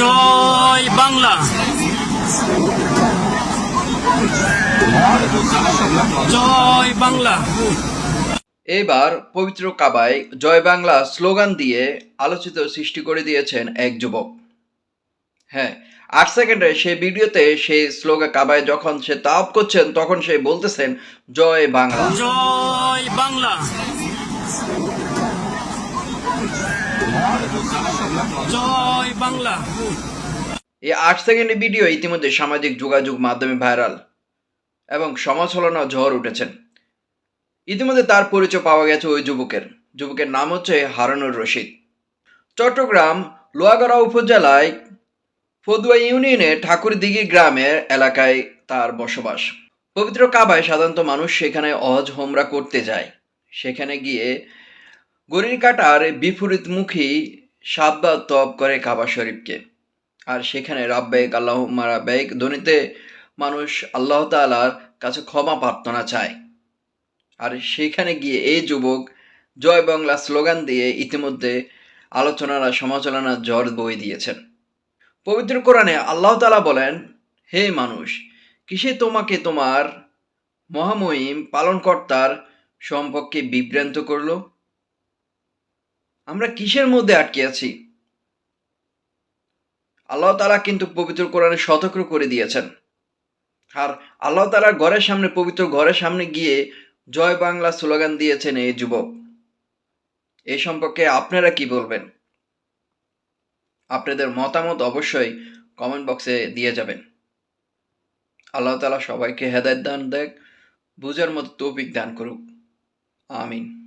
জয় বাংলা। জয় বাংলা। এবার পবিত্র কাবায় জয় বাংলা স্লোগান দিয়ে আলোচিত সৃষ্টি করে দিয়েছেন এক যুবক। হ্যাঁ আট সেকেন্ডে সে ভিডিওতে সেই স্লোগান কাবায় যখন সে তাপ করছেন তখন সে বলতেছেন জয় বাংলা। জয় বাংলা। জয় বাংলা। এই আট সেকেন্ডের ভিডিও ইতিমধ্যে সামাজিক যোগাযোগ মাধ্যমে ভাইরাল এবং সমালোচনা ঝড় উঠেছেন। ইতিমধ্যে তার পরিচয় পাওয়া গেছে ওই যুবকের। যুবকের নাম হচ্ছে হারানুর রশিদ। চট্টগ্রাম লোয়াগড়া উপজেলায় ফদুয়া ইউনিয়নের ঠাকুরদিঘি গ্রামের এলাকায় তার বসবাস। পবিত্র কাবায় সাধারণত মানুষ সেখানে অহজ হোমরা করতে যায়। সেখানে গিয়ে গরির কাটার বিপরীতমুখী সাতবার তপ করে কাবা শরীফকে। আর সেখানে রাব্বেক আল্লাহ রাব্বেক ধ্বনিতে মানুষ আল্লাহ তাআলার কাছে ক্ষমা প্রার্থনা চায়। আর সেখানে গিয়ে এই যুবক জয় বাংলা স্লোগান দিয়ে ইতিমধ্যে আলোচনার আর সমালোচনার জ্বর বই দিয়েছেন। পবিত্র কোরআনে আল্লাহ তাআলা বলেন, হে মানুষ, কিসে তোমাকে তোমার মহামহিম পালনকর্তার সম্পর্কে বিভ্রান্ত করল? আমরা কিসের মধ্যে আটকে আছি? আল্লাহ তালা কিন্তু পবিত্র কোরআনে সতর্ক করে দিয়েছেন। আর আল্লাহ তালার ঘরের সামনে, পবিত্র ঘরের সামনে গিয়ে জয় বাংলা স্লোগান দিয়েছেন এই যুবক। এ সম্পর্কে আপনারা কি বলবেন? আপনাদের মতামত অবশ্যই কমেন্ট বক্সে দিয়ে যাবেন। আল্লাহ তালা সবাইকে হেদায়ত দান দেখ, বুঝার মতো তৌফিক দান করুক। আমিন।